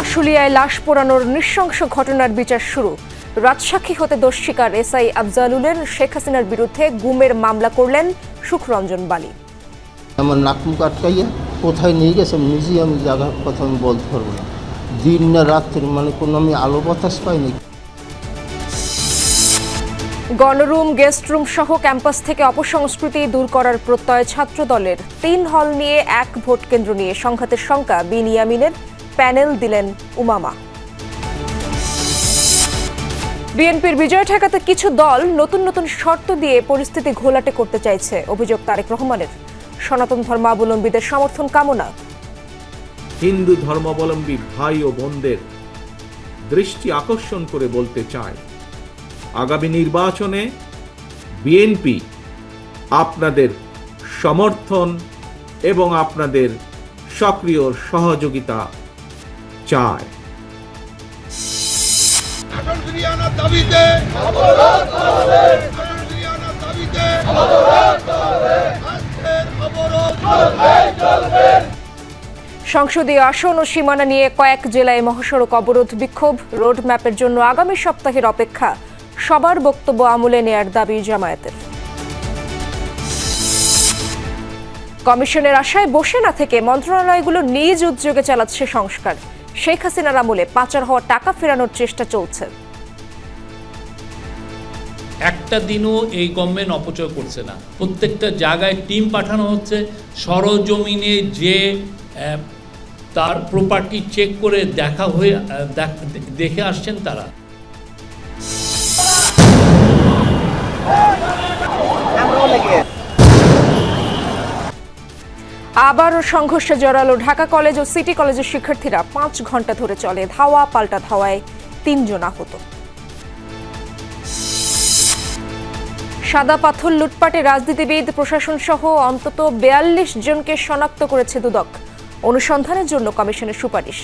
আশুলিয়ায় লাশ পোড়ানোর নৃশংস ঘটনার বিচার শুরু। রাজসাক্ষী হতে দোষ স্বীকার এসআই আফজালুলের। শেখ হাসিনার বিরুদ্ধে গুমের মামলা করলেন সুখরঞ্জন বালি। আমার নাক মুখ আটকাইয়া কোথায় নিয়ে গেছে মিউজিয়াম জায়গার কথা আমি বলতে পারব না। দিন না রাত্রি মানে কোনো আমি আলো বাতাস পাইনি। গণরুম গেস্ট রুম সহ ক্যাম্পাস থেকে অপসংস্কৃতি দূর করার প্রত্যয় ছাত্র দলের তিন হল নিয়ে এক ভোট কেন্দ্র নিয়ে সংঘাতের শঙ্কা বিনিয়ামিনের প্যানেল দিলেন উমামা। বিএনপির বিজয় ঠেকাতে কিছু দল নতুন নতুন শর্ত দিয়ে পরিস্থিতি ঘোলাটে করতে চাইছে অভিযোগ তারেক রহমানের। সনাতন ধর্মাবলম্বীদের সমর্থন কামনা। হিন্দু ধর্মাবলম্বী ভাই ও বোনদের দৃষ্টি আকর্ষণ করে বলতে চায়, আগামী নির্বাচনে বিএনপি আপনাদের সমর্থন এবং আপনাদের সক্রিয় সহযোগিতা দাবিতে অবরোধ সংসদীয় আসন ও সীমানা নিয়ে কয়েক জেলায় মহাসড়ক অবরোধ বিক্ষোভ। রোড ম্যাপের জন্য আগামী সপ্তাহের অপেক্ষা। সবার বক্তব্য আমলে নেয়ার দাবি জামায়াতের। কমিশনের আশায় বসে না থেকে মন্ত্রণালয়গুলো নিজ উদ্যোগে চালাচ্ছে সংস্কার। শেখ হাসিনার আমলে পাচার হওয়া টাকা ফেরানোর চেষ্টা চলছে। একটা দিনও এই গভর্নমেন্ট অপচয় করছে না। প্রত্যেকটা জায়গায় টিম পাঠানো হচ্ছে, সরজমিনে যে তার প্রপার্টি চেক করে দেখা হয়ে দেখে আসছেন তারা। আবারও সংঘর্ষে জড়ালো ঢাকা কলেজ ও সিটি কলেজের শিক্ষার্থীরা পাঁচ ঘণ্টা ধরে চলে ধাওয়া, পাল্টা ধাওয়ায় তিনজন আহত। সাদা পাথর লুটপাটে রাজনীতিবিদ, প্রশাসন সহ অন্তত বেয়াল্লিশ জনকে শনাক্ত করেছে দুদক। অনুসন্ধানের জন্য কমিশনের সুপারিশ।